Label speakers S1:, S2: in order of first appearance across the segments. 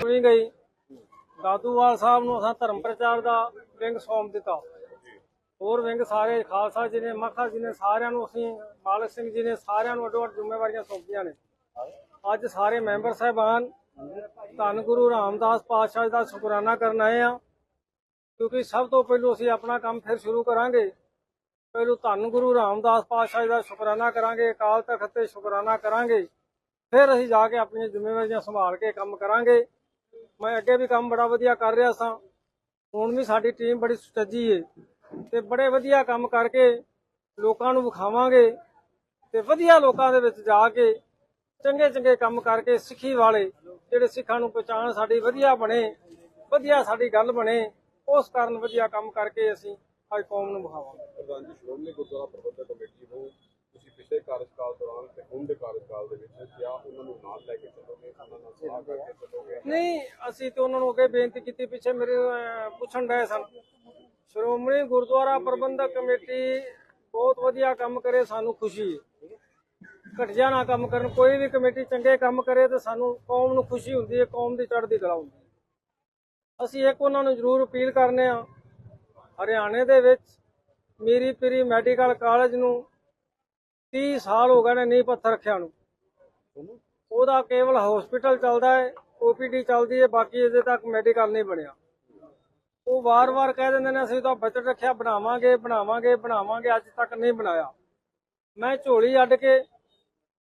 S1: ਸੁਣੀ ਗਈ। ਦਾਦੂਵਾਲ ਸਾਹਿਬ ਨੂੰ ਅਸਾਂ ਧਰਮ ਪ੍ਰਚਾਰ ਦਾ ਵਿੰਗ ਸੌਂਪ ਦਿੱਤਾ। ਹੋਰ ਵਿੰਗ ਸਾਰੇ, ਖਾਲਸਾ ਜੀ ਨੇ, ਮੱਖਾ ਜੀ ਨੇ, ਸਾਰਿਆਂ ਨੂੰ ਅਸੀਂ, ਮਾਲਕ ਸਿੰਘ ਜੀ ਨੇ ਸਾਰਿਆਂ ਨੂੰ ਅੱਡੋ ਅੱਡ ਜ਼ਿੰਮੇਵਾਰੀਆਂ ਸੌਂਪੀਆਂ ਨੇ। ਅੱਜ ਸਾਰੇ ਮੈਂਬਰ ਸਾਹਿਬਾਨ ਧੰਨ ਗੁਰੂ ਰਾਮਦਾਸ ਪਾਤਸ਼ਾਹ ਦਾ ਸ਼ੁਕਰਾਨਾ ਕਰਨ ਆਏ ਆ ਕਿਉਂਕਿ ਸਭ ਤੋਂ ਪਹਿਲੂ ਅਸੀਂ ਆਪਣਾ ਕੰਮ ਫਿਰ ਸ਼ੁਰੂ ਕਰਾਂਗੇ। ਪਹਿਲੂ ਧੰਨ ਗੁਰੂ ਰਾਮਦਾਸ ਪਾਤਸ਼ਾਹ ਦਾ ਸ਼ੁਕਰਾਨਾ ਕਰਾਂਗੇ, ਅਕਾਲ ਤਖਤ ਤੇ ਸ਼ੁਕਰਾਨਾ ਕਰਾਂਗੇ। ਫਿਰ ਅਸੀਂ ਜਾ ਕੇ ਆਪਣੀਆਂ ਜ਼ਿੰਮੇਵਾਰੀਆਂ ਸੰਭਾਲ ਕੇ ਕੰਮ ਕਰਾਂਗੇ। ਮੈਂ ਅੱਗੇ ਵੀ ਕੰਮ ਬੜਾ ਵਧੀਆ ਕਰ ਰਿਹਾ ਸਾਂ। ਹੁਣ ਵੀ ਸਾਡੀ ਟੀਮ ਬੜੀ ਸੁਚੱਜੀ ਏ ਤੇ ਬੜੇ ਵਧੀਆ ਕੰਮ ਕਰਕੇ ਲੋਕਾਂ ਨੂੰ ਵਿਖਾਵਾਂਗੇ ਤੇ ਵਧੀਆ ਲੋਕਾਂ ਦੇ ਵਿੱਚ ਜਾ ਕੇ ਚੰਗੇ ਚੰਗੇ ਕੰਮ ਕਰਕੇ ਸਿੱਖੀ ਵਾਲੇ ਜਿਹੜੇ ਸਿੱਖਾਂ ਨੂੰ ਪਛਾਣ ਸਾਡੀ ਵਧੀਆ ਬਣੇ, ਵਧੀਆ ਸਾਡੀ ਗੱਲ ਬਣੇ, ਉਸ ਕਾਰਨ ਵਧੀਆ ਕੰਮ ਕਰਕੇ ਅਸੀਂ ਅੱਜ ਕੌਮ ਨੂੰ ਵਿਖਾਵਾਂਗੇ।
S2: ਪ੍ਰਧਾਨ ਜੀ ਸ਼੍ਰੋਮਣੀ ਗੁਰਦੁਆਰਾ ਪ੍ਰਬੰਧਕ ਕਮੇਟੀ ਨੂੰ ਤੁਸੀਂ ਪਿਛਲੇ ਕਾਰਜਕਾਲ ਦੌਰਾਨ ਤੇ ਹੁਣ ਦੇ ਕਾਰਜਕਾਲ ਦੇ ਵਿੱਚ ਕਿਆ ਉਹਨਾਂ ਨੂੰ ਨਾਲ ਲੈ ਕੇ ਚੱਲੋਗੇ ਉਹਨਾਂ ਨਾਲ ਸਲਾਹ ਕਰਕੇ ਚੱਲੋਗੇ?
S1: ਨਹੀਂ ਅਸੀਂ ਤੇ ਉਹਨਾਂ ਨੂੰ ਅੱਗੇ ਬੇਨਤੀ ਕੀਤੀ ਪਿੱਛੇ ਮੇਰੇ ਅਹ, ਪੁੱਛਣ ਡਏ ਸਨ। ਸ਼੍ਰੋਮਣੀ ਗੁਰਦੁਆਰਾ ਪ੍ਰਬੰਧਕ ਕਮੇਟੀ ਬਹੁਤ ਵਧੀਆ ਕੰਮ ਕਰੇ ਸਾਨੂੰ ਖੁਸ਼ੀ। ਹੈ ਘਟੀਆ ਨਾ ਕੰਮ ਕਰਨ ਕੋਈ ਵੀ ਕਮੇਟੀ ਚੰਗੇ ਕੰਮ ਕਰੇ ਤੇ ਸਾਨੂੰ ਕੌਮ ਨੂੰ ਖੁਸ਼ੀ ਹੁੰਦੀ ਹੈ ਕੌਮ ਦੀ ਚੜ੍ਹਦੀ ਕਲਾ ਹੁੰਦੀ ਹੈ। ਅਸੀਂ ਇੱਕ ਉਹਨਾਂ ਨੂੰ ਜ਼ਰੂਰ ਅਪੀਲ ਕਰਨੇ ਆ ਹਰਿਆਣੇ ਦੇ ਵਿੱਚ ਮੀਰੀ ਪੀਰੀ ਮੈਡੀਕਲ ਕਾਲਜ ਨੂੰ 30 ਸਾਲ ਹੋ ਗਏ ਨੇ ਨੀਂਹ ਪੱਥਰ ਰੱਖਿਆ ਨੂੰ। ਉਹਦਾ ਕੇਵਲ ਹਸਪੀਟਲ ਚੱਲਦਾ ਹੈ ਓਪੀਡੀ ਚੱਲਦੀ ਹੈ, ਬਾਕੀ ਅਜੇ ਤੱਕ ਮੈਡੀਕਲ ਨਹੀਂ ਬਣਿਆ। ਉਹ ਵਾਰ-ਵਾਰ ਕਹਿ ਦਿੰਦੇ ਨੇ, ਅਸੀਂ ਤਾਂ ਬਜਟ ਰੱਖਿਆ, ਬਣਾਵਾਂਗੇ ਬਣਾਵਾਂਗੇ ਬਣਾਵਾਂਗੇ, ਅੱਜ ਤੱਕ ਨਹੀਂ ਬਣਾਇਆ। ਮੈਂ ਝੋਲੀ ਅੱਡ ਕੇ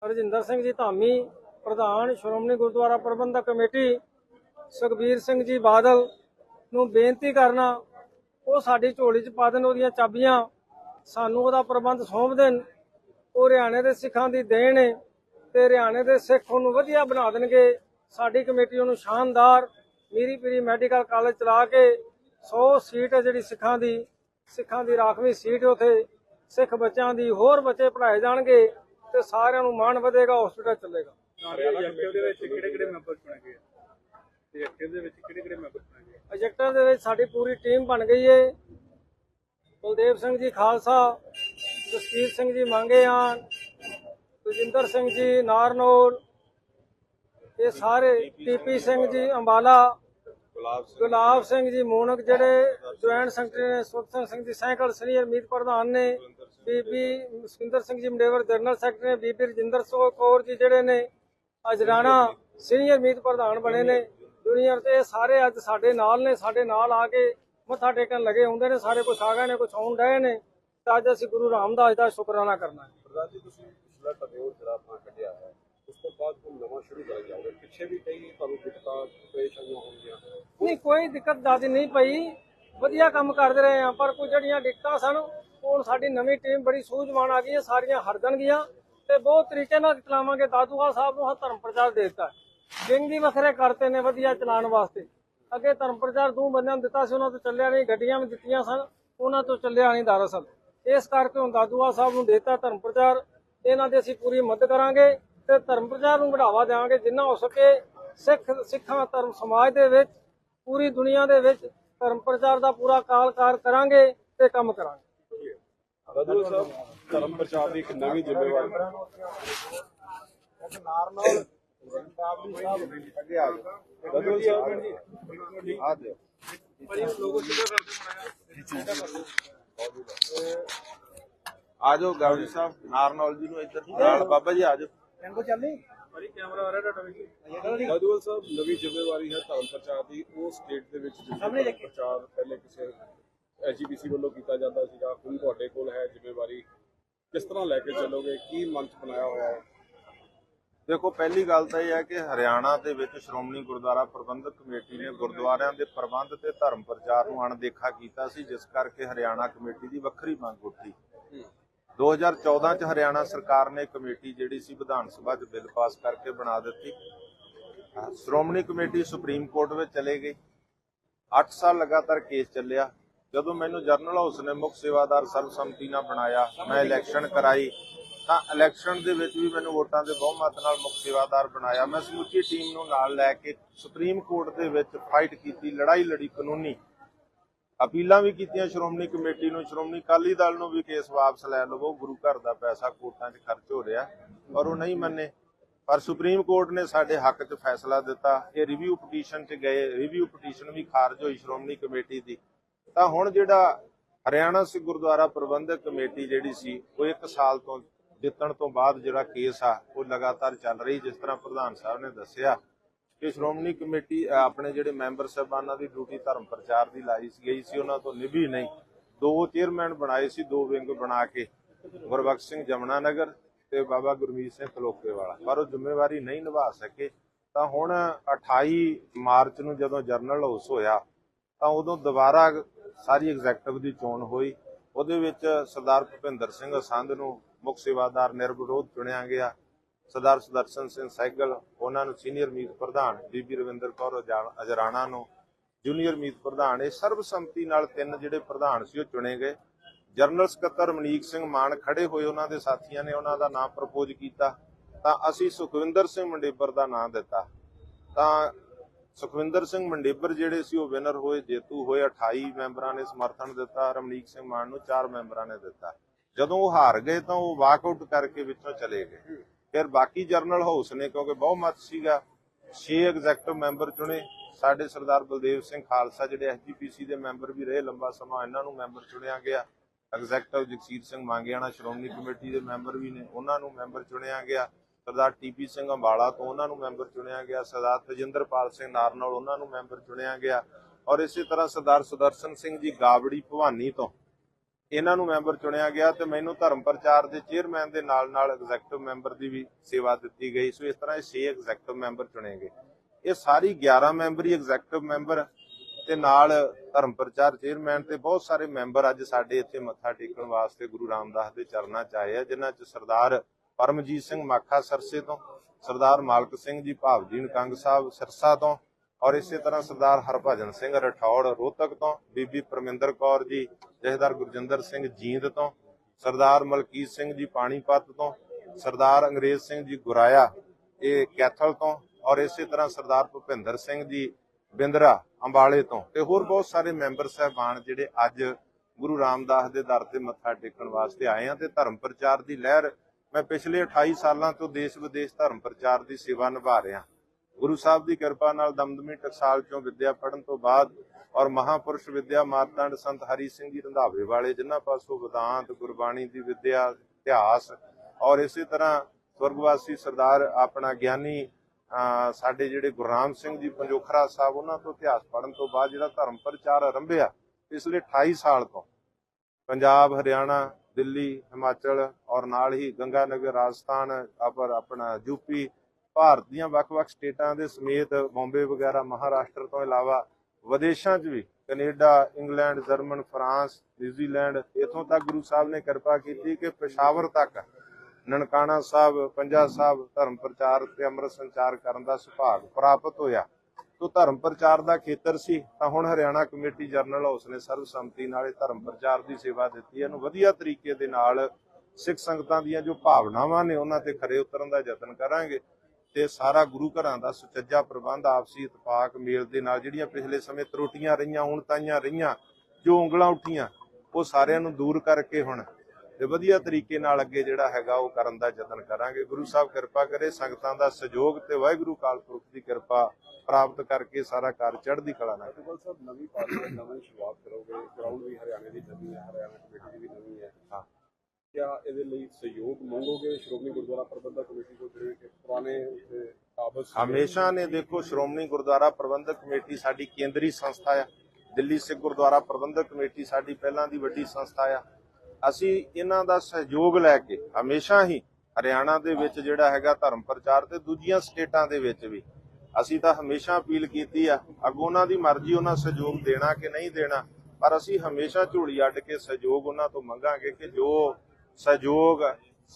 S1: ਰਜਿੰਦਰ ਸਿੰਘ ਜੀ ਧਾਮੀ, ਪ੍ਰਧਾਨ, ਸ਼੍ਰੋਮਣੀ ਗੁਰਦੁਆਰਾ ਪ੍ਰਬੰਧਕ ਕਮੇਟੀ, ਸੁਖਬੀਰ ਸਿੰਘ ਜੀ ਬਾਦਲ ਨੂੰ ਬੇਨਤੀ ਕਰਨਾ, ਉਹ ਸਾਡੀ ਝੋਲੀ 'ਚ ਪਾ ਦੇਣ, ਉਹਦੀਆਂ ਚਾਬੀਆਂ, ਸਾਨੂੰ ਉਹਦਾ ਪ੍ਰਬੰਧ ਸੌਂਪ ਦੇਣ। ਉਹ ਹਰਿਆਣੇ ਦੇ ਸਿੱਖਾਂ ਦੀ ਦੇਣ ਹੈ ਤੇ ਹਰਿਆਣੇ ਦੇ ਸਿੱਖ ਉਹਨੂੰ ਵਧੀਆ ਬਣਾ ਦੇਣਗੇ। ਸਾਡੀ ਕਮੇਟੀ ਉਹਨੂੰ ਸ਼ਾਨਦਾਰ ਮੀਰੀ ਪੀਰੀ ਮੈਡੀਕਲ ਕਾਲਜ ਚਲਾ ਕੇ 100 ਸੀਟ ਹੈ ਜਿਹੜੀ ਸਿੱਖਾਂ ਦੀ ਸਿੱਖਾਂ ਦੀ ਰਾਖਵੀਂ ਸੀਟ ਉਥੇ। ਸਿੱਖ ਬੱਚਿਆਂ ਦੀ ਹੋਰ ਬੱਚੇ ਪੜ੍ਹਾਏ ਜਾਣਗੇ ਤੇ ਸਾਰਿਆਂ ਨੂੰ ਮਾਣ ਵਧੇਗਾ ਹਸਪੀਟਲ ਚੱਲੇਗਾ।
S2: ਐਕਟਿਵ ਦੇ ਵਿੱਚ ਕਿਹੜੇ ਕਿਹੜੇ ਮੈਂਬਰ ਚੁਣੇ ਗਏ ਤੇ ਐਕਟਿਵ ਦੇ ਵਿੱਚ ਕਿਹੜੇ ਕਿਹੜੇ ਮੈਂਬਰ ਚੁਣੇ ਗਏ
S1: ਪ੍ਰੋਜੈਕਟਾਂ ਦੇ ਵਿੱਚ ਸਾਡੀ ਪੂਰੀ ਟੀਮ ਬਣ ਗਈ ਏ ਕੁਲਦੀਪ ਸਿੰਘ ਜੀ ਖਾਲਸਾ ਜਸਕੀਰ ਸਿੰਘ ਜੀ ਮੰਗੇਆਨ ਸੁਜਿੰਦਰ ਸਿੰਘ ਜੀ ਨਾਰਨੋਲ ਇਹ ਸਾਰੇ ਟੀਪੀ ਸਿੰਘ ਜੀ ਅੰਬਾਲਾ
S2: ਗੁਲਾਬ
S1: ਸਿੰਘ। ਜੀ ਮੋਨਕ ਜਿਹੜੇ ਜੁਆਇੰਟ ਸੈਕਟਰੀ ਨੇ ਸੁਖਸੰਗ ਸਿੰਘ ਜੀ ਸਾਈਕਲ ਸੀਨੀਅਰ ਮੀਤ ਪ੍ਰਧਾਨ ਨੇ ਬੀਬੀ ਸੁਖਿੰਦਰ ਸਿੰਘ ਜੀ ਮੰਡੇਵਰ ਜਨਰਲ ਸੈਕਟਰੀ ਨੇ ਬੀਬੀ ਰਜਿੰਦਰ ਕੌਰ ਜੀ ਜਿਹੜੇ ਨੇ ਅਜਰਾਣਾ ਸੀਨੀਅਰ ਮੀਤ ਪ੍ਰਧਾਨ ਬਣੇ ਨੇ ਜੂਨੀਅਰ ਤੇ ਇਹ ਸਾਰੇ ਅੱਜ ਸਾਡੇ ਨਾਲ ਨੇ ਸਾਡੇ ਨਾਲ ਆ ਕੇ ਮੱਥਾ ਟੇਕਣ ਲੱਗੇ ਹੁੰਦੇ ਨੇ ਸਾਰੇ ਕੁਛ ਆ ਗਏ ਨੇ ਕੁਛ ਆਉਣ ਡਏ ਨੇ। ਤੇ ਅੱਜ ਅਸੀਂ ਗੁਰੂ ਰਾਮਦਾਸ ਦਾ ਸ਼ੁਕਰਾਨਾ ਕਰਨਾ ਹੈ।
S2: ਪ੍ਰਧਾਨ ਜੀ ਤੁਸੀਂ ਪਿਛਲਾ ਟਰਨਿਓਰ ਜਿਹੜਾ ਆਪਣਾ ਕੱਢਿਆ ਹੈ ਉਸ ਤੋਂ ਬਾਅਦ ਕੋਈ ਨਵਾਂ ਸ਼ੁਰੂ ਕਰ ਜਾਓਗੇ ਪਿੱਛੇ ਵੀ ਕਈ ਤੁਹਾਨੂੰ ਦਿੱਕਤਾਂ ਪੇਸ਼ ਆਈਆਂ ਹੋਣਗੀਆਂ।
S1: ਨਹੀਂ ਕੋਈ ਦਿੱਕਤ ਦਾਦੀ ਨਹੀਂ ਪਈ। ਵਧੀਆ ਕੰਮ ਕਰਦੇ ਰਹੇ ਆ ਪਰ ਕੁਝ ਜਿਹੜੀਆਂ ਦਿੱਕਤਾਂ ਸਨ ਹੁਣ ਸਾਡੀ ਨਵੀਂ ਟੀਮ ਬੜੀ ਸੂਝਵਾਨ ਆ ਗਈ ਹੈ ਸਾਰੀਆਂ ਹਰ ਜਾਣਗੀਆਂ ਤੇ ਬਹੁਤ ਤਰੀਕੇ ਨਾਲ ਚਲਾਵਾਂਗੇ। ਦਾਦੂਆ ਸਾਹਿਬ ਨੂੰ ਧਰਮ ਪ੍ਰਚਾਰ ਦੇ ਦਿੱਤਾ ਵਿੰਗ ਵੀ ਵੱਖਰੇ ਕਰਤੇ ਨੇ ਵਧੀਆ ਚਲਾਉਣ ਵਾਸਤੇ। ਅੱਗੇ ਧਰਮ ਪ੍ਰਚਾਰ ਦੋ ਬੰਦਿਆਂ ਨੂੰ ਦਿੱਤਾ ਸੀ ਉਹਨਾਂ ਤੋਂ ਚੱਲਿਆ ਨਹੀਂ ਗੱਡੀਆਂ ਵੀ ਦਿੱਤੀਆਂ ਸਨ ਉਹਨਾਂ ਤੋਂ ਚੱਲਿਆ ਨਹੀਂ ਦਰਅਸਲ। ਇਸ ਕਰਕੇ ਹੁਣ ਦਾਦੂਆ ਸਾਹਿਬ ਨੂੰ ਦਿੱਤਾ ਧਰਮ ਪ੍ਰਚਾਰ। ਇਹਨਾਂ ਦੀ ਅਸੀਂ ਪੂਰੀ ਮਦਦ ਕਰਾਂਗੇ ਤੇ ਧਰਮ ਪ੍ਰਚਾਰ ਨੂੰ ਵਧਾਵਾ ਦੇਵਾਂਗੇ ਜਿੰਨਾ ਹੋ ਸਕੇ ਸਿੱਖ ਸਿੱਖਾਂ ਧਰਮ ਸਮਾਜ ਦੇ ਵਿੱਚ ਪੂਰੀ ਦੁਨੀਆ ਦੇ ਵਿੱਚ ਧਰਮ ਪ੍ਰਚਾਰ ਦਾ ਪੂਰਾ ਕਾਲ-ਕਾਰ ਕਰਾਂਗੇ ਤੇ ਕੰਮ ਕਰਾਂਗੇ।
S2: ਰਜੂ ਸਾਹਿਬ ਧਰਮ ਪ੍ਰਚਾਰ ਦੀ ਇੱਕ ਨਵੀਂ ਜ਼ਿੰਮੇਵਾਰੀ। ਅੱਗੇ ਆ ਜਾਓ। ਰਜੂ ਸਾਹਿਬ ਆ ਜਾਓ। ਆ ਜਾਓ ਗਾਉਜੀ ਸਾਹਿਬ ਨਾਰਨੌਲ ਜੀ ਨੂੰ ਇੱਧਰ ਨਾਲ ਬਾਬਾ ਜੀ ਆ ਜਾਓ। ਰਾਜੂਵਾਲ ਸਾਹਿਬ ਨਵੀਂ ਜ਼ਿੰਮੇਵਾਰੀ ਹੈ ਧਰਮ ਪ੍ਰਚਾਰ ਦੀ। ਉਹ ਸਟੇਟ ਦੇ ਵਿੱਚ ਧਰਮ ਪ੍ਰਚਾਰ ਪਹਿਲੇ ਕਿਸੇ ਐਜੀਪੀਸੀ ਵੱਲੋਂ ਕੀਤਾ ਜਾਂਦਾ ਸੀਗਾ ਹੁਣ ਤੁਹਾਡੇ ਕੋਲ ਹੈ ਜ਼ਿੰਮੇਵਾਰੀ? ਕਿਸ ਤਰ੍ਹਾਂ ਲੈ ਕੇ ਚੱਲੋਗੇ? ਕੀ ਮੰਚ ਬਣਾਇਆ ਹੋਇਆ ਹੈ?
S3: ਦੇਖੋ, ਪਹਿਲੀ ਗੱਲ ਤਾਂ ਇਹ ਹੈ ਕਿ ਹਰਿਆਣਾ ਦੇ ਵਿੱਚ ਸ਼੍ਰੋਮਣੀ ਗੁਰਦੁਆਰਾ ਪ੍ਰਬੰਧਕ ਕਮੇਟੀ ਨੇ ਗੁਰਦੁਆਰਿਆਂ ਦੇ ਪ੍ਰਬੰਧ ਤੇ ਧਰਮ ਪ੍ਰਚਾਰ ਨੂੰ ਅਣਦੇਖਾ ਕੀਤਾ ਸੀ, ਜਿਸ ਕਰਕੇ ਹਰਿਆਣਾ ਕਮੇਟੀ ਦੀ ਵੱਖਰੀ ਮੰਗ ਉੱਠੀ। 2014 ਚ ਹਰਿਆਣਾ ਸਰਕਾਰ ਨੇ ਕਮੇਟੀ ਜਿਹੜੀ ਸੀ, ਵਿਧਾਨ ਸਭਾ 'ਚ ਬਿੱਲ ਪਾਸ ਕਰਕੇ ਬਣਾ ਦਿੱਤੀ। ਸ਼੍ਰੋਮਣੀ ਕਮੇਟੀ ਸੁਪਰੀਮ ਕੋਰਟ ਵਿੱਚ ਚਲੇ ਗਈ। 8 ਸਾਲ ਲਗਾਤਾਰ ਕੇਸ ਚੱਲਿਆ। ਜਦੋਂ ਮੈਨੂੰ ਜਰਨਲ ਹਾਊਸ ਨੇ ਮੁੱਖ ਸੇਵਾਦਾਰ ਸਰਬਸੰਮਤੀ ਨਾਲ ਬਣਾਇਆ, ਮੈਂ ਇਲੈਕਸ਼ਨ ਕਰਾਈ ਤਾਂ ਇਲੈਕਸ਼ਨ ਦੇ ਵਿੱਚ ਵੀ ਮੈਨੂੰ ਵੋਟਾਂ ਦੇ ਬਹੁਮਤ ਨਾਲ ਮੁੱਖ ਸੇਵਾਦਾਰ ਬਣਾਇਆ। ਮੈਂ ਸਮੁੱਚੀ ਟੀਮ ਨੂੰ ਨਾਲ ਲੈ ਕੇ ਸੁਪਰੀਮ ਕੋਰਟ ਦੇ ਵਿੱਚ ਫਾਈਟ ਕੀਤੀ, ਲੜਾਈ ਲੜੀ, ਕਾਨੂੰਨੀ ਅਪੀਲਾਂ ਵੀ ਕੀਤੀਆਂ, ਸ਼੍ਰੋਮਣੀ ਕਮੇਟੀ ਨੂੰ, ਸ਼੍ਰੋਮਣੀ ਅਕਾਲੀ ਦਲ ਨੂੰ ਵੀ ਕੇਸ ਵਾਪਸ ਲੈ ਲਵੋ। ਗੁਰੂ ਘਰ ਦਾ ਪੈਸਾ ਕੋਟਾਂ 'ਚ ਖਰਚ ਹੋ ਰਿਹਾ ਔਰ ਉਹ ਨਹੀਂ ਮੰਨੇ। ਪਰ ਸੁਪਰੀਮ ਕੋਰਟ ਨੇ ਸਾਡੇ ਹੱਕ 'ਚ ਫੈਸਲਾ ਦਿੱਤਾ। ਇਹ ਰਿਵਿਊ ਪਟੀਸ਼ਨ 'ਚ ਗਏ ਰਿਵਿਊ ਪਟੀਸ਼ਨ ਵੀ ਖਾਰਜ ਹੋਈ ਸ਼੍ਰੋਮਣੀ ਕਮੇਟੀ ਦੀ। ਤਾਂ ਹੁਣ ਜਿਹੜਾ ਹਰਿਆਣਾ ਸਿੱਖ ਗੁਰਦੁਆਰਾ ਪ੍ਰਬੰਧਕ ਕਮੇਟੀ ਜਿਹੜੀ ਸੀ, ਉਹ ਇੱਕ ਸਾਲ ਤੋਂ ਜਿੱਤਣ ਤੋਂ ਬਾਅਦ ਜਿਹੜਾ ਕੇਸ ਆ, ਉਹ ਲਗਾਤਾਰ ਚੱਲ ਰਹੀ, ਜਿਸ ਤਰ੍ਹਾਂ ਪ੍ਰਧਾਨ ਸਾਹਿਬ ਨੇ ਦੱਸਿਆ। ਕਿ ਸ਼੍ਰੋਮਣੀ ਕਮੇਟੀ ਆਪਣੇ ਜਿਹੜੇ ਮੈਂਬਰ ਸਾਹਿਬਾਨਾਂ ਦੀ ਡਿਊਟੀ, ਧਰਮ ਪ੍ਰਚਾਰ ਦੀ ਲਾਈ ਗਈ ਸੀ, ਉਹਨਾਂ ਤੋਂ ਨਿਭੀ ਨਹੀਂ। ਦੋ ਚੇਅਰਮੈਨ ਬਣਾਏ ਸੀ, ਦੋ ਵਿੰਗ ਬਣਾ ਕੇ। ਗੁਰਬਖਸ਼ ਸਿੰਘ ਜਮਨਾ ਨਗਰ ਤੇ ਬਾਬਾ ਗੁਰਮੀਤ ਸਿੰਘ ਖਲੋਕੇ ਵਾਲਾ ਪਰ ਉਹ ਜ਼ਿੰਮੇਵਾਰੀ ਨਹੀਂ ਨਿਭਾ ਸਕੇ। ਤਾਂ ਹੁਣ 28 ਮਾਰਚ ਨੂੰ ਜਦੋਂ ਜਰਨਲ ਹਾਊਸ ਹੋਇਆ, ਤਾਂ ਉਦੋਂ ਦੁਬਾਰਾ ਸਾਰੀ ਐਗਜ਼ੈਕਟਿਵ ਦੀ ਚੋਣ ਹੋਈ। ਉਹਦੇ ਵਿੱਚ ਸਰਦਾਰ ਭੁਪਿੰਦਰ ਸਿੰਘ ਸੰਧ ਨੂੰ ਮੁੱਖ ਸੇਵਾਦਾਰ ਨਿਰਵਿਰੋਧ ਚੁਣਿਆ ਗਿਆ। ਸਰਦਾਰ ਸੁਦਰਸ਼ਨ ਸਿੰਘ ਸਹਿਗਲ ਉਹਨਾਂ ਨੂੰ ਸੀਨੀਅਰ ਮੀਤ ਪ੍ਰਧਾਨ ਬੀਬੀ ਰਵਿੰਦਰ ਕੌਰ ਅਜਰਾਣਾ ਨੂੰ, ਜੂਨੀਅਰ ਮੀਤ ਪ੍ਰਧਾਨ ਇਹ ਸਰਬਸੰਮਤੀ ਨਾਲ ਤਿੰਨ ਜਿਹੜੇ ਪ੍ਰਧਾਨ ਸੀ ਉਹ ਚੁਣੇ ਗਏ। ਜਨਰਲ ਸਕੱਤਰ ਮਨੀਕ ਸਿੰਘ ਮਾਨ ਖੜੇ ਹੋਏ ਉਹਨਾਂ ਦੇ ਸਾਥੀਆਂ ਨੇ ਉਹਨਾਂ ਦਾ ਨਾਮ ਪ੍ਰਪੋਜ਼ ਕੀਤਾ। ਤਾਂ ਅਸੀਂ ਸੁਖਵਿੰਦਰ ਸਿੰਘ ਮੰਡੇਬਰ ਦਾ ਨਾਮ ਦਿੱਤਾ। ਤਾਂ ਸੁਖਵਿੰਦਰ ਸਿੰਘ ਮੰਡੇਬਰ ਜਿਹੜੇ ਸੀ ਉਹ ਵਿਨਰ ਹੋਏ, ਜੇਤੂ ਹੋਏ 28 ਮੈਂਬਰਾਂ ਨੇ ਸਮਰਥਨ ਦਿੱਤਾ। ਰਮਨੀਕ ਸਿੰਘ ਮਾਨ ਨੂੰ 4 ਮੈਂਬਰਾਂ ਨੇ ਦਿੱਤਾ। ਜਦੋਂ ਉਹ ਹਾਰ ਗਏ ਤਾਂ ਉਹ ਵਾਕਆਊਟ ਕਰਕੇ ਵਿੱਚੋਂ ਚਲੇ ਗਏ। ਫਿਰ ਬਾਕੀ ਜਰਨਲ ਹਾਊਸ ਨੇ, ਕਿਉਂਕਿ ਬਹੁਮਤ ਸੀਗਾ 6 ਐਗਜ਼ੈਕਟਿਵ ਮੈਂਬਰ ਚੁਣੇ। ਸਾਡੇ ਸਰਦਾਰ ਬਲਦੇਵ ਸਿੰਘ ਖਾਲਸਾ, ਜਿਹੜੇ ਐਸਜੀਪੀਸੀ ਦੇ ਮੈਂਬਰ ਵੀ ਰਹੇ ਲੰਬਾ ਸਮਾਂ, ਇਹਨਾਂ ਨੂੰ ਮੈਂਬਰ ਚੁਣਿਆ ਗਿਆ। ਐਗਜ਼ੈਕਟਿਵ ਜਗਸੀਰ ਸਿੰਘ ਮੰਗਿਆਣਾ, ਸ਼੍ਰੋਮਣੀ ਕਮੇਟੀ ਦੇ ਮੈਂਬਰ ਵੀ ਨੇ, ਉਹਨਾਂ ਨੂੰ ਮੈਂਬਰ ਚੁਣਿਆ ਗਿਆ। ਸਰਦਾਰ ਟੀਪੀ ਸਿੰਘ ਅੰਬਾਲਾ ਤੋਂ ਉਹਨਾਂ ਨੂੰ ਮੈਂਬਰ ਚੁਣਿਆ ਗਿਆ। ਸਰਦਾਰ ਤਜਿੰਦਰਪਾਲ ਸਿੰਘ ਨਾਰਨੌਲ, ਉਹਨਾਂ ਨੂੰ ਮੈਂਬਰ ਚੁਣਿਆ ਗਿਆ। ਔਰ ਇਸੇ ਤਰ੍ਹਾਂ ਸਰਦਾਰ ਸੁਦਰਸ਼ਨ ਸਿੰਘ ਜੀ ਗਾਵੜੀ ਭਵਾਨੀ ਤੋਂ ਇਹਨਾਂ ਨੂੰ ਮੈਂਬਰ ਚੁਣਿਆ ਗਿਆ ਤੇ ਮੈਨੂੰ ਧਰਮ ਪ੍ਰਚਾਰ ਦੇ ਚੇਅਰਮੈਨ ਦੇ ਨਾਲ ਨਾਲ ਐਗਜ਼ੈਕਟਿਵ ਮੈਂਬਰ ਦੀ ਵੀ ਸੇਵਾ ਦਿੱਤੀ ਗਈ। ਸੋ ਇਸ ਤਰ੍ਹਾਂ ਇਹ 6 ਐਗਜ਼ੈਕਟਿਵ ਮੈਂਬਰ ਚੁਣੇ ਗਏ। ਇਹ ਸਾਰੀ 11 ਮੈਂਬਰੀ ਐਗਜ਼ੈਕਟਿਵ ਮੈਂਬਰ ਤੇ ਨਾਲ ਧਰਮ ਪ੍ਰਚਾਰ ਚੇਅਰਮੈਨ ਤੇ ਬਹੁਤ ਸਾਰੇ ਮੈਂਬਰ ਅੱਜ ਸਾਡੇ ਇੱਥੇ ਮੱਥਾ ਟੇਕਣ ਵਾਸਤੇ ਗੁਰੂ ਰਾਮਦਾਸ ਦੇ ਚਰਨਾਂ 'ਚ ਆਏ ਆ, ਜਿਨ੍ਹਾਂ 'ਚ ਸਰਦਾਰ ਪਰਮਜੀਤ ਸਿੰਘ ਮਾਖਾ ਸਰਸੇ ਤੋਂ, ਸਰਦਾਰ ਮਾਲਕ ਸਿੰਘ ਜੀ ਭਾਵਜੀਨ ਕੰਗ ਸਾਹਿਬ ਸਿਰਸਾ ਤੋਂ ਔਰ ਇਸੇ ਤਰ੍ਹਾਂ ਸਰਦਾਰ ਹਰਭਜਨ ਸਿੰਘ ਰਠੌੜ ਰੋਹਤਕ ਤੋਂ, ਬੀਬੀ ਪਰਮਿੰਦਰ ਕੌਰ ਜੀ ਜਥੇਦਾਰ ਗੁਰਜਿੰਦਰ ਸਿੰਘ ਜੀਂਦ ਤੋਂ, ਸਰਦਾਰ ਮਲਕੀਤ ਸਿੰਘ ਜੀ ਪਾਣੀਪਤ ਤੋਂ, ਸਰਦਾਰ ਅੰਗਰੇਜ਼ ਸਿੰਘ ਜੀ ਗੁਰਾਇਆ, ਇਹ ਕੈਥਲ ਤੋਂ, ਔਰ ਇਸੇ ਤਰ੍ਹਾਂ ਸਰਦਾਰ ਭੁਪਿੰਦਰ ਸਿੰਘ ਜੀ ਬਿੰਦਰਾ ਅੰਬਾਲੇ ਤੋਂ ਤੇ ਹੋਰ ਬਹੁਤ ਸਾਰੇ ਮੈਂਬਰ ਸਹਿਬਾਨ ਜਿਹੜੇ ਅੱਜ ਗੁਰੂ ਰਾਮਦਾਸ ਦੇ ਦਰ ਤੇ ਮੱਥਾ ਟੇਕਣ ਵਾਸਤੇ ਆਏ ਆ ਤੇ ਧਰਮ ਪ੍ਰਚਾਰ ਦੀ ਲਹਿਰ ਮੈਂ ਪਿਛਲੇ 28 ਸਾਲਾਂ ਤੋਂ ਦੇਸ਼ ਵਿਦੇਸ਼ ਧਰਮ ਪ੍ਰਚਾਰ ਦੀ ਸੇਵਾ ਨਿਭਾ ਰਿਹਾ। ਗੁਰੂ ਸਾਹਿਬ ਦੀ ਕਿਰਪਾ ਨਾਲ ਦਮਦਮੀ ਟਕਸਾਲ ਚੋਂ ਵਿੱਦਿਆ ਪੜ੍ਹਨ ਤੋਂ ਬਾਅਦ ਔਰ ਮਹਾਪੁਰਸ਼ ਵਿੱਦਿਆ ਮਾਤੰਡ ਸੰਤ ਹਰੀ ਸਿੰਘ ਜੀ ਰੰਧਾਵੇ ਵਾਲੇ ਜਿਨ੍ਹਾਂ ਪਾਸੋਂ ਵਿਦਾਂਤ, ਗੁਰਬਾਣੀ ਦੀ ਵਿੱਦਿਆ, ਇਤਿਹਾਸ ਔਰ ਇਸੇ ਤਰ੍ਹਾਂ ਸਵਰਗਵਾਸੀ ਸਰਦਾਰ ਆਪਣਾ ਗਿਆਨੀ, ਅਹ, ਸਾਡੇ ਜਿਹੜੇ ਗੁਰਨਾਮ ਸਿੰਘ ਜੀ ਪੰਜੋਖਰਾ ਸਾਹਿਬ, ਉਹਨਾਂ ਤੋਂ ਇਤਿਹਾਸ ਪੜ੍ਹਨ ਤੋਂ ਬਾਅਦ ਜਿਹੜਾ ਧਰਮ ਪ੍ਰਚਾਰ ਆਰੰਭਿਆ ਪਿਛਲੇ 28 ਸਾਲ ਤੋਂ। ਪੰਜਾਬ, ਹਰਿਆਣਾ, ਦਿੱਲੀ, ਹਿਮਾਚਲ ਔਰ ਨਾਲ ਹੀ ਗੰਗਾਨਗਰ, ਰਾਜਸਥਾਨ ਆਪਰ ਆਪਣਾ ਯੂਪੀ ਭਾਰਤ ਦੀਆਂ ਵੱਖ-ਵੱਖ ਸਟੇਟਾਂ ਦੇ ਸਮੇਤ ਬੰਬੇ ਵਗੈਰਾ, ਮਹਾਰਾਸ਼ਟਰ ਤੋਂ ਇਲਾਵਾ ਵਿਦੇਸ਼ਾਂ 'ਚ ਵੀ, Canada, England, German, France, New Zealand, ਇਥੋਂ ਤੱਕ ਗੁਰੂ ਸਾਹਿਬ ਨੇ ਕਿਰਪਾ ਕੀਤੀ ਕਿ ਪੇਸ਼ਾਵਰ ਤੱਕ ਨਨਕਾਣਾ ਸਾਹਿਬ, ਪੰਜਾ ਸਾਹਿਬ ਧਰਮ ਪ੍ਰਚਾਰ ਤੇ ਅੰਮ੍ਰਿਤ ਸੰਚਾਰ ਕਰਨ ਦਾ ਸੁਭਾਗ ਪ੍ਰਾਪਤ ਹੋਇਆ। ਤੋਂ ਧਰਮ ਪ੍ਰਚਾਰ ਦਾ ਖੇਤਰ ਸੀ, ਤਾਂ ਹੁਣ ਹਰਿਆਣਾ ਕਮੇਟੀ ਜਰਨਲ ਹਾਊਸ ਨੇ ਸਰਬਸੰਮਤੀ ਨਾਲ ਇਹ ਧਰਮ ਪ੍ਰਚਾਰ ਦੀ ਸੇਵਾ ਦਿੱਤੀ। ਇਹਨੂੰ ਵਧੀਆ ਤਰੀਕੇ ਦੇ ਨਾਲ ਸਿੱਖ ਸੰਗਤਾਂ ਦੀਆਂ ਜੋ ਭਾਵਨਾਵਾਂ ਨੇ, ਉਹਨਾਂ ਤੇ ਖਰੇ ਉਤਰਨ ਦਾ ਯਤਨ ਕਰਾਂਗੇ। ਤੇ ਸਾਰਾ ਗੁਰੂ ਘਰਾਂ ਦਾ ਸੁਚੱਜਾ ਪ੍ਰਬੰਧ ਆਪਸੀ ਇਤਫਾਕ ਮੇਲ ਦੇ ਨਾਲ ਜਿਹੜੀਆਂ ਪਿਛਲੇ ਸਮੇਂ ਤਰੁੱਟੀਆਂ ਰਹੀਆਂ ਹੁਣ ਤਾਈਆਂ ਰਹੀਆਂ ਜੋ ਉਂਗਲਾਂ ਉੱਠੀਆਂ ਉਹ ਸਾਰਿਆਂ ਨੂੰ ਦੂਰ ਕਰਕੇ ਹੁਣ ਤੇ ਵਧੀਆ ਤਰੀਕੇ ਨਾਲ ਅੱਗੇ ਜਿਹੜਾ ਹੈਗਾ ਉਹ ਕਰਨ ਦਾ ਯਤਨ ਕਰਾਂਗੇ। ਗੁਰੂ ਸਾਹਿਬ ਕਿਰਪਾ ਕਰੇ ਸੰਗਤਾਂ ਦਾ ਸਹਿਯੋਗ ਤੇ ਵਾਹਿਗੁਰੂ ਕਾਲ ਪੁਰਖ ਦੀ ਕਿਰਪਾ ਪ੍ਰਾਪਤ ਕਰਕੇ ਸਾਰਾ ਕਾਰ ਚੜ੍ਹਦੀ ਕਲਾ ਨਾਲ।
S2: ਸਾਹਿਬ ਨਵੀਂ ਪਾਰਟੀ ਦਾ ਨਵੀਂ ਸ਼ੁਰੂਆਤ ਕਰੋਗੇ ਗਰਾਊਂਡ ਵੀ ਹਰਿਆਣੇ ਦੀ ਨਵੀਂ ਹੈ ਹਰਿਆਣਾ ਕਮੇਟੀ ਵੀ ਨਵੀਂ ਹੈ।
S3: ਹਾਂ।
S2: ਕਿਆ ਇਹਦੇ ਲਈ ਸਹਿਯੋਗ ਮੰਗੋਗੇ? ਸ਼੍ਰੋਮਣੀ ਗੁਰਦੁਆਰਾ ਪ੍ਰਬੰਧਕ ਕਮੇਟੀ ਤੋਂ ਜਿਹੜੇ ਕਿ ਪੁਰਾਣੇ ਤੇ ਕਾਬਜ਼
S3: ਹਮੇਸ਼ਾ ਨੇ ਦੇਖੋ, ਸ਼੍ਰੋਮਣੀ ਗੁਰਦੁਆਰਾ ਪ੍ਰਬੰਧਕ ਕਮੇਟੀ ਸਾਡੀ ਕੇਂਦਰੀ ਸੰਸਥਾ ਆ। ਦਿੱਲੀ ਸਿੱਖ ਗੁਰਦੁਆਰਾ ਪ੍ਰਬੰਧਕ ਕਮੇਟੀ ਸਾਡੀ ਪਹਿਲਾਂ ਦੀ ਵੱਡੀ ਸੰਸਥਾ ਆ। ਅਸੀਂ ਇਹਨਾਂ ਦਾ ਸਹਿਯੋਗ ਲੈ ਕੇ ਹਮੇਸ਼ਾ ਹੀ ਹਰਿਆਣਾ ਦੇ ਵਿੱਚ ਜਿਹੜਾ ਹੈਗਾ ਧਰਮ ਪ੍ਰਚਾਰ ਤੇ ਦੂਜੀਆਂ ਸਟੇਟਾਂ ਦੇ ਵਿੱਚ ਵੀ ਅਸੀਂ ਤਾਂ ਹਮੇਸ਼ਾ ਅਪੀਲ ਕੀਤੀ ਆ, ਅੱਗੋਂ ਉਹਨਾਂ ਦੀ ਮਰਜ਼ੀ ਉਹਨਾਂ ਸਹਿਯੋਗ ਦੇਣਾ ਕਿ ਨਹੀਂ ਦੇਣਾ, ਪਰ ਅਸੀਂ ਹਮੇਸ਼ਾ ਝੋਲੀ ਅੱਡ ਕੇ ਸਹਿਯੋਗ ਉਹਨਾਂ ਤੋਂ ਮੰਗਾਂਗੇ ਕਿ ਜੋ ਸਹਿਯੋਗ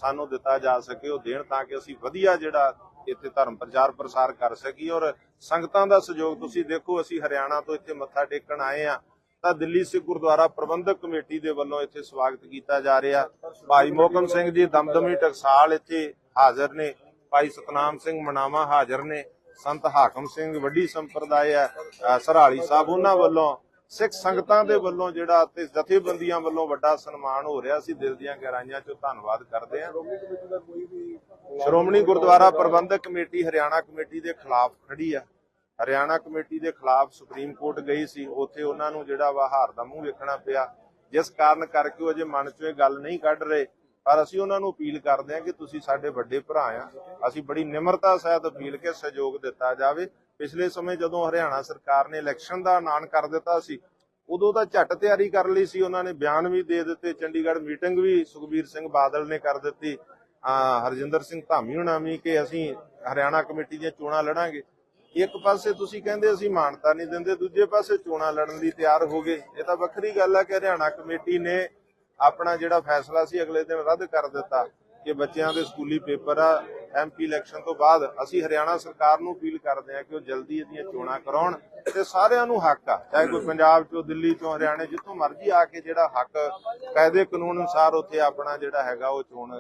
S3: ਸਾਨੂੰ ਦਿੱਤਾ ਜਾ ਸਕੇ ਉਹ ਦੇਣ ਤਾਂ ਕਿ ਅਸੀਂ ਵਧੀਆ ਜਿਹੜਾ ਇੱਥੇ ਧਰਮ ਪ੍ਰਚਾਰ ਪ੍ਰਸਾਰ ਕਰ ਸਕੀਏ ਔਰ ਸੰਗਤਾਂ ਦਾ ਸਹਿਯੋਗ ਤੁਸੀਂ ਦੇਖੋ ਅਸੀਂ ਹਰਿਆਣਾ ਤੋਂ ਇੱਥੇ ਮੱਥਾ ਟੇਕਣ ਆਏ ਆ ਤਾਂ ਦਿੱਲੀ ਸਿੱਖ ਗੁਰਦੁਆਰਾ ਪ੍ਰਬੰਧਕ ਕਮੇਟੀ ਦੇ ਵੱਲੋਂ ਇੱਥੇ ਸਵਾਗਤ ਕੀਤਾ ਜਾ ਰਿਹਾ। ਭਾਈ ਮੋਹਕਮ ਸਿੰਘ ਜੀ ਦਮਦਮੀ ਟਕਸਾਲ ਇੱਥੇ ਹਾਜ਼ਰ ਨੇ। ਭਾਈ ਸਤਨਾਮ ਸਿੰਘ ਮਨਾਵਾ ਹਾਜ਼ਰ ਨੇ। ਸੰਤ ਹਾਕਮ ਸਿੰਘ ਵੱਡੀ ਸੰਪਰਦਾਇ ਹੈ ਅ, ਸਰਹਾਲੀ ਸਾਹਿਬ ਉਹਨਾਂ ਵੱਲੋਂ ਸਿੱਖ ਸੰਗਤਾਂ ਦੇ ਵੱਲੋਂ ਜਿਹੜਾ ਤੇ ਜਥੇਬੰਦੀਆਂ ਵੱਲੋਂ ਵੱਡਾ ਸਨਮਾਨ ਹੋ ਰਿਹਾ ਸੀ, ਦਿਲ ਦੀਆਂ ਗਹਿਰਾਈਆਂ 'ਚੋਂ ਧੰਨਵਾਦ ਕਰਦੇ ਹਾਂ।
S2: ਸ਼੍ਰੋਮਣੀ
S3: ਗੁਰਦੁਆਰਾ ਪ੍ਰਬੰਧਕ ਕਮੇਟੀ ਹਰਿਆਣਾ ਕਮੇਟੀ ਦੇ ਖਿਲਾਫ ਖੜੀ ਆ। ਹਰਿਆਣਾ ਕਮੇਟੀ ਦੇ ਖਿਲਾਫ ਸੁਪਰੀਮ ਕੋਰਟ ਗਈ ਸੀ, ਉੱਥੇ ਉਹਨਾਂ ਨੂੰ ਜਿਹੜਾ ਵਾ ਹਾਰ ਦਾ ਮੂੰਹ ਵੇਖਣਾ ਪਿਆ। ਜਿਸ ਕਾਰਨ ਕਰਕੇ ਉਹ ਅਜੇ ਮਨ ਚੋਂ ਇਹ ਗੱਲ ਨਹੀਂ ਕੱਢ ਰਹੇ, ਪਰ ਅਸੀਂ ਉਹਨਾਂ ਨੂੰ ਅਪੀਲ ਕਰਦੇ ਹਾਂ ਕਿ ਤੁਸੀਂ ਸਾਡੇ ਵੱਡੇ ਭਰਾ ਆ। ਅਸੀਂ ਬੜੀ ਨਿਮਰਤਾ ਸਹਿਤ ਅਪੀਲ ਕੇ ਸਹਿਯੋਗ ਦਿੱਤਾ ਜਾਵੇ। ਪਿਛਲੇ ਸਮੇਂ ਜਦੋਂ ਹਰਿਆਣਾ ਸਰਕਾਰ ਨੇ ਇਲੈਕਸ਼ਨ ਦਾ ਐਲਾਨ ਕਰ ਦਿੱਤਾ ਸੀ, ਉਦੋਂ ਤਾਂ ਝੱਟ ਤਿਆਰੀ ਕਰ ਲਈ ਸੀ। ਉਹਨਾਂ ਨੇ ਬਿਆਨ ਵੀ ਦੇ ਦਿੱਤੇ, ਚੰਡੀਗੜ੍ਹ ਮੀਟਿੰਗ ਵੀ ਸੁਖਬੀਰ ਸਿੰਘ ਬਾਦਲ ਨੇ ਕਰ ਦਿੱਤੀ। ਹਰਜਿੰਦਰ ਸਿੰਘ ਧਾਮੀ ਹੋਣਾ ਵੀ ਕਿ ਅਸੀਂ ਹਰਿਆਣਾ ਕਮੇਟੀ ਦੀਆਂ ਚੋਣਾਂ ਲੜਾਂਗੇ। ਇੱਕ ਪਾਸੇ ਤੁਸੀਂ ਕਹਿੰਦੇ ਅਸੀਂ ਮਾਨਤਾ ਨਹੀਂ ਦਿੰਦੇ, ਦੂਜੇ ਪਾਸੇ ਚੋਣਾਂ ਲੜਨ ਲਈ ਤਿਆਰ ਹੋ ਗਏ। ਇਹ ਤਾਂ ਵੱਖਰੀ ਗੱਲ ਆ ਕਿ ਹਰਿਆਣਾ ਕਮੇਟੀ ਨੇ ਆਪਣਾ ਜਿਹੜਾ ਫੈਸਲਾ ਸੀ, ਅਗਲੇ ਦਿਨ ਰੱਦ ਕਰ ਦਿੱਤਾ ਕਿ ਬੱਚਿਆਂ ਦੇ ਸਕੂਲੀ ਪੇਪਰ ਆ ਐਮਪੀ ਇਲੈਕਸ਼ਨ ਤੋਂ ਬਾਅਦ ਅਸੀਂ ਹਰਿਆਣਾ ਸਰਕਾਰ ਨੂੰ ਅਪੀਲ ਕਰਦੇ ਹਾਂ ਕਿ ਉਹ ਜਲਦੀ ਇਹਦੀਆਂ ਚੋਣਾਂ ਕਰਾਉਣ ਤੇ ਸਾਰਿਆਂ ਨੂੰ ਹੱਕ ਆ, ਚਾਹੇ ਕੋਈ ਪੰਜਾਬ ਚੋਂ, ਦਿੱਲੀ ਚੋਂ, ਹਰਿਆਣੇ ਜਿੱਥੋਂ ਮਰਜ਼ੀ ਆ ਕੇ ਜਿਹੜਾ ਹੱਕ ਕਾਇਦੇ ਕਾਨੂੰਨ ਅਨੁਸਾਰ ਉੱਥੇ ਆਪਣਾ ਜਿਹੜਾ ਹੈਗਾ ਉਹ ਚੋਣ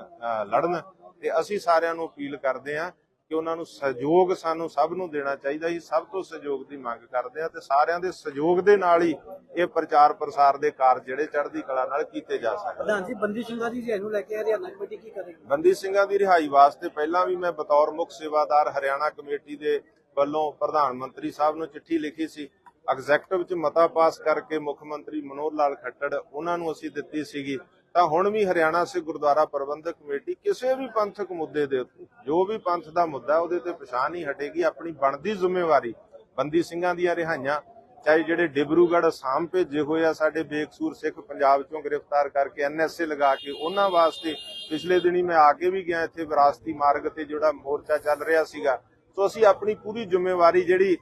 S3: ਲੜਨ ਤੇ ਅਸੀਂ ਸਾਰਿਆਂ ਨੂੰ ਅਪੀਲ ਕਰਦੇ ਹਾਂ ਕਿ ਉਹਨਾਂ ਨੂੰ ਸਹਿਯੋਗ ਸਾਨੂੰ ਸਭ ਨੂੰ ਦੇਣਾ ਚਾਹੀਦਾ ਸੀ ਸਭ ਤੋਂ ਸਹਿਯੋਗ ਦੀ ਮੰਗ ਕਰਦੇ ਆ ਤੇ ਸਾਰਿਆਂ ਦੇ ਸਹਿਯੋਗ ਦੇ ਨਾਲ ਹੀ ਇਹ ਪ੍ਰਚਾਰ ਪ੍ਰਸਾਰ ਦੇ ਕਾਰਜ ਜਿਹੜੇ ਚੜ੍ਹਦੀ ਕਲਾ ਨਾਲ ਕੀਤੇ ਜਾ ਸਕਦੇ
S4: ਪ੍ਰਧਾਨ ਜੀ ਬੰਦੀ ਸਿੰਘਾਂ ਦੀ ਰਿਹਾਈ ਨੂੰ ਲੈ ਕੇ ਹਰਿਆਣਾ ਕਮੇਟੀ ਕੀ ਕਰੇਗੀ?
S3: ਬੰਦੀ ਸਿੰਘਾਂ ਦੀ ਰਿਹਾਈ ਵਾਸਤੇ ਪਹਿਲਾਂ ਵੀ ਮੈਂ ਬਤੌਰ ਮੁੱਖ ਸੇਵਾਦਾਰ ਹਰਿਆਣਾ ਕਮੇਟੀ ਦੇ ਵੱਲੋਂ ਪ੍ਰਧਾਨ ਮੰਤਰੀ ਸਾਹਿਬ ਨੂੰ ਚਿੱਠੀ ਲਿਖੀ ਸੀ। ਐਗਜ਼ੈਕਟਿਵ ਚ ਮਤਾ ਪਾਸ ਕਰਕੇ ਮੁੱਖ ਮੰਤਰੀ ਮਨੋਹਰ ਲਾਲ ਖੱਟੜ ਉਹਨਾਂ ਨੂੰ ਅਸੀਂ ਦਿੱਤੀ ਸੀਗੀ ਤਾਂ ਹੁਣ ਵੀ ਹਰਿਆਣਾ ਸਿੱਖ ਗੁਰਦੁਆਰਾ ਪ੍ਰਬੰਧਕ ਕਮੇਟੀ ਕਿਸੇ ਵੀ ਪੰਥਕ ਮੁੱਦੇ ਦੇ ਉੱਤੇ, ਜੋ ਵੀ ਪੰਥ ਦਾ ਮੁੱਦਾ ਉਹਦੇ ਤੇ ਪਛਾਣ ਨਹੀਂ ਹਟੇਗੀ। ਆਪਣੀ ਬਣਦੀ ਜ਼ਿੰਮੇਵਾਰੀ, ਬੰਦੀ ਸਿੰਘਾਂ ਦੀਆਂ ਰਿਹਾਈਆਂ, ਚਾਹੇ ਜਿਹੜੇ ਡਿਬਰੂਗੜ੍ਹ ਅਸਾਮ ਭੇਜੇ ਹੋਏ ਆ ਸਾਡੇ ਬੇਕਸੂਰ ਸਿੱਖ ਪੰਜਾਬ ਚੋਂ ਗ੍ਰਿਫਤਾਰ ਕਰਕੇ ਐਨਐਸਏ ਲਗਾ ਕੇ, ਉਹਨਾਂ ਵਾਸਤੇ ਪਿਛਲੇ ਦਿਨੀ ਮੈਂ ਆ ਕੇ ਵੀ ਗਿਆ ਇੱਥੇ ਵਿਰਾਸਤੀ ਮਾਰਗ ਤੇ ਜਿਹੜਾ ਮੋਰਚਾ ਚੱਲ ਰਿਹਾ ਸੀਗਾ। ਸੋ ਅਸੀਂ ਆਪਣੀ ਪੂਰੀ ਜ਼ਿੰਮੇਵਾਰੀ ਜਿਹੜੀ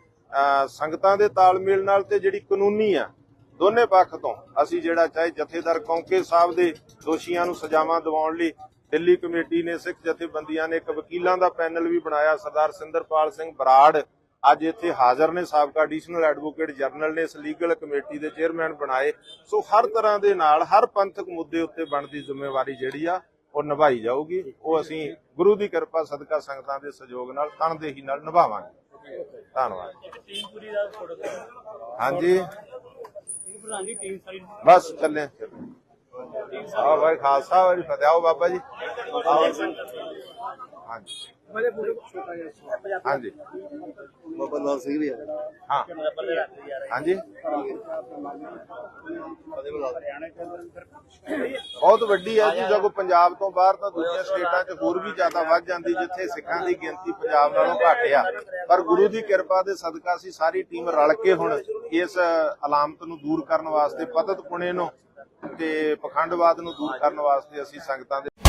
S3: ਸੰਗਤਾਂ ਦੇ ਤਾਲਮੇਲ ਨਾਲ ਤੇ ਜਿਹੜੀ ਕਾਨੂੰਨੀ ਆ ਦੋਨੇ ਪੱਖ ਤੋਂ ਅਸੀਂ ਜਿਹੜਾ ਚਾਹੇ ਜਥੇਦਾਰ ਕੌਂਕੇ ਸਾਹਿਬ ਦੇ ਦੋਸ਼ੀਆਂ ਨੂੰ ਸਜ਼ਾਵਾਂ ਦਿਵਾਉਣ ਲਈ ਦਿੱਲੀ ਕਮੇਟੀ ਨੇ ਸਿੱਖ ਜਥੇਬੰਦੀਆਂ ਨੇ ਇੱਕ ਵਕੀਲਾਂ ਦਾ ਪੈਨਲ ਵੀ ਬਣਾਇਆ ਸਰਦਾਰ ਸਿੰਦਰਪਾਲ ਸਿੰਘ ਬਰਾੜ। ਅੱਜ ਇੱਥੇ ਹਾਜ਼ਰ ਨੇ ਸਾਬਕਾ ਐਡੀਸ਼ਨਲ ਐਡਵੋਕੇਟ ਜਨਰਲ ਨੇ ਇਸ ਲੀਗਲ ਕਮੇਟੀ ਦੇ ਚੇਅਰਮੈਨ ਬਣਾਏ। ਸੋ ਹਰ ਤਰ੍ਹਾਂ ਦੇ ਨਾਲ ਹਰ ਪੰਥਕ ਮੁੱਦੇ ਉੱਤੇ ਬਣਦੀ ਜ਼ਿੰਮੇਵਾਰੀ ਜਿਹੜੀ ਆ ਉਹ ਨਿਭਾਈ ਜਾਊਗੀ। ਉਹ ਅਸੀਂ ਗੁਰੂ ਦੀ ਕਿਰਪਾ ਸਦਕਾ ਸੰਗਤਾਂ ਦੇ ਸਹਿਯੋਗ ਨਾਲ ਤਨਦੇਹੀ ਨਾਲ ਨਿਭਾਵਾਂਗੇ। ਧੰਨਵਾਦ। ਹਾਂਜੀ।
S4: ਪ੍ਰਧਾਨ ਜੀ ਟੀਮ ਸਾਰੀ
S3: ਬਸ ਚੱਲੇ ਆ। ਭਾਈ ਖਾਲਸਾ ਵਾਰੀ ਫਤਿਹ। ਆਓ ਬਾਬਾ ਜੀ। ਹਾਂਜੀ। ਹਾਂਜੀ।
S5: ਬਾਬਾ ਲਾਲ ਸਿੰਘ ਵੀ ਆ।
S3: ਹਾਂ। ਹਾਂਜੀ। ਬਹੁਤ ਵੱਡੀ ਹੈ ਜੀ ਜਦੋਂ ਪੰਜਾਬ ਤੋਂ ਬਾਹਰ ਤਾਂ ਦੂਜੀਆਂ ਸਟੇਟਾਂ 'ਚ ਹੋਰ ਵੀ ਜ਼ਿਆਦਾ ਵੱਧ ਜਾਂਦੀ ਜਿੱਥੇ ਸਿੱਖਾਂ ਦੀ ਗਿਣਤੀ ਪੰਜਾਬ ਨਾਲੋਂ ਘੱਟ ਆ। ਪਰ ਗੁਰੂ ਦੀ ਕਿਰਪਾ ਦੇ ਸਦਕਾ ਅਸੀਂ ਸਾਰੀ ਟੀਮ ਰਲ ਕੇ ਹੁਣ ਇਸ ਅਲਾਮਤ ਨੂੰ ਦੂਰ ਕਰਨ ਵਾਸਤੇ ਪਤਤ ਪੁਣੇ ਨੂੰ ਤੇ ਪਖੰਡਵਾਦ ਨੂੰ ਦੂਰ ਕਰਨ ਵਾਸਤੇ ਅਸੀਂ ਸੰਗਤਾਂ ਦੇ